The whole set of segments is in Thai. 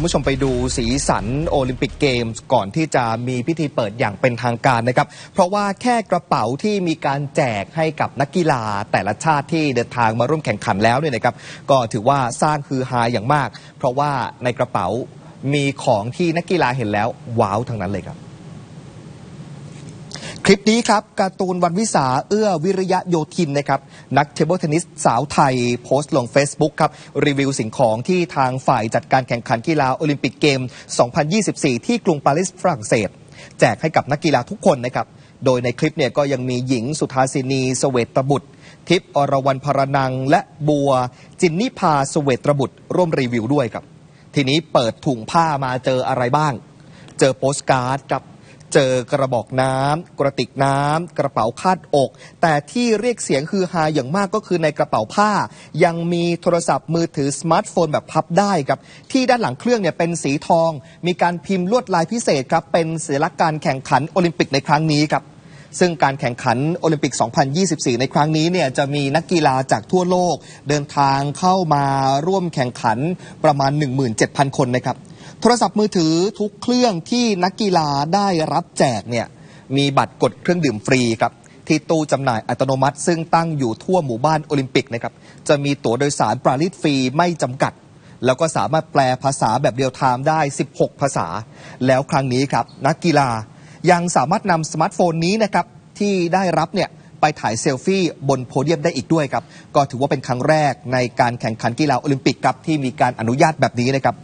คุณผู้ชมไปดูสีสันโอลิมปิกเกมส์ก่อนที่จะมีพิธีเปิดอย่างเป็นทางการนะครับ เพราะว่าแค่กระเป๋าที่มีการแจกให้กับนักกีฬาแต่ละชาติที่เดินทางมาร่วมแข่งขันแล้วเนี่ยนะครับ ก็ถือว่าสร้างฮือฮาอย่างมาก เพราะว่าในกระเป๋ามีของที่นักกีฬาเห็นแล้วว้าวทั้งนั้นเลยครับ คลิปนี้ครับการ์ตูนวันวิสาเอื้อวิริยะโยธินนะครับนักเทเบิลเทนนิสสาวไทย โพสต์ลง Facebook ครับรีวิวสิ่งของที่ทางฝ่ายจัดการแข่งขันกีฬาโอลิมปิกเกม 2024 ที่กรุงปารีสฝรั่งเศส แจกให้กับนักกีฬาทุกคนนะครับโดยในคลิปเนี่ยก็ยังมีหญิงสุธาสินีสเวตบุตร ทิพย์อรวรรณพรนัง และบัว จินนิพาสเวตบุตร ร่วมรีวิวด้วยครับ ทีนี้เปิดถุงผ้ามาเจออะไรบ้าง เจอโปสการ์ดครับ เจอกระบอกน้ำกระติกน้ำกระเป๋าคาดอก แต่ที่เรียกเสียงคือฮาอย่างมากก็คือในกระเป๋าผ้า ยังมีโทรศัพท์มือถือสมาร์ทโฟนแบบพับได้ครับที่ด้านหลังเครื่องเนี่ยเป็นสีทอง มีการพิมพ์ลวดลายพิเศษครับเป็นสัญลักษณ์การแข่งขันโอลิมปิกในครั้งนี้ครับ ซึ่งการแข่งขันโอลิมปิก 2024 ในครั้งนี้เนี่ยจะมีนักกีฬาจากทั่วโลก เดินทางเข้ามาร่วมแข่งขันประมาณ 17,000 คนนะครับ โทรศัพท์มือถือทุกเครื่องที่นักกีฬาได้รับแจกเนี่ยมีบัตรกดเครื่องดื่มฟรีครับที่ตู้จำหน่ายอัตโนมัติ ซึ่งตั้งอยู่ทั่วหมู่บ้านโอลิมปิกนะครับจะมีตั๋วโดยสารปราลิตฟรีไม่จำกัด แล้วก็สามารถแปลภาษาแบบเรียลไทม์ได้ 16 ภาษา แล้วครั้งนี้ครับนักกีฬา ยังสามารถนำสมาร์ทโฟนนี้นะครับที่ได้รับเนี่ยไปถ่ายเซลฟี่บนโพเดียมได้อีกด้วยครับ ก็ถือว่าเป็นครั้งแรกในการแข่งขันกีฬาโอลิมปิกครับที่มีการอนุญาตแบบนี้นะครับ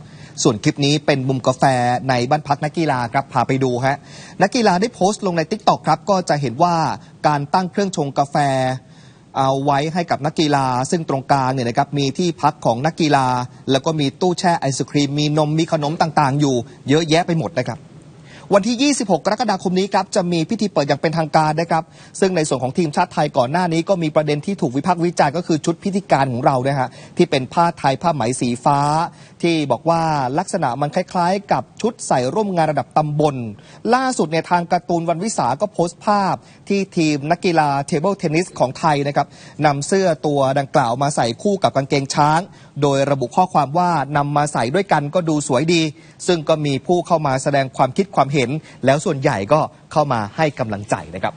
ส่วนคลิปนี้เป็นมุมกาแฟในบ้านพักนักกีฬาครับพาไปดูฮะนักกีฬาได้โพสต์ลงใน t ิ k t o k ครับก็จะเห็นว่าการตั้งเครื่องชงกาแฟ เอาไว้ให้กับนักกีฬา ซึ่งตรงกลางเนี่ยนะครับมีที่พักของนักกีฬา แล้วก็มีตู้แช่ไอศครีมมีนมมีขนมต่างๆ อยู่ เยอะแยะไปหมดนะครับ วันที่ 26 กรกฎาคมนี้ครับจะมีพิธีเปิดอย่างเป็นทางการนะครับ ซึ่งในส่วนของทีมชาติไทยก่อนหน้านี้ก็มีประเด็นที่ถูกวิพากษ์วิจารณ์ก็คือชุดพิธีการของเรานะฮะที่เป็นผ้าไทยผ้าไหมสีฟ้า ที่บอกว่าลักษณะมันคล้าย ๆ กับชุดใส่ร่วมงานระดับตำบล ล่าสุดเนี่ยทางการ์ตูนวันวิสาก็โพสต์ภาพ ที่ทีมนักกีฬาเทเบิลเทนนิสของไทยนะครับนำเสื้อตัวดังกล่าวมาใส่คู่กับกางเกงช้าง โดยระบุข้อความว่านำมาใส่ด้วยกันก็ดูสวยดี ซึ่งก็มีผู้เข้ามาแสดงความคิดความเห็น แล้วส่วนใหญ่ก็เข้ามาให้กำลังใจนะครับ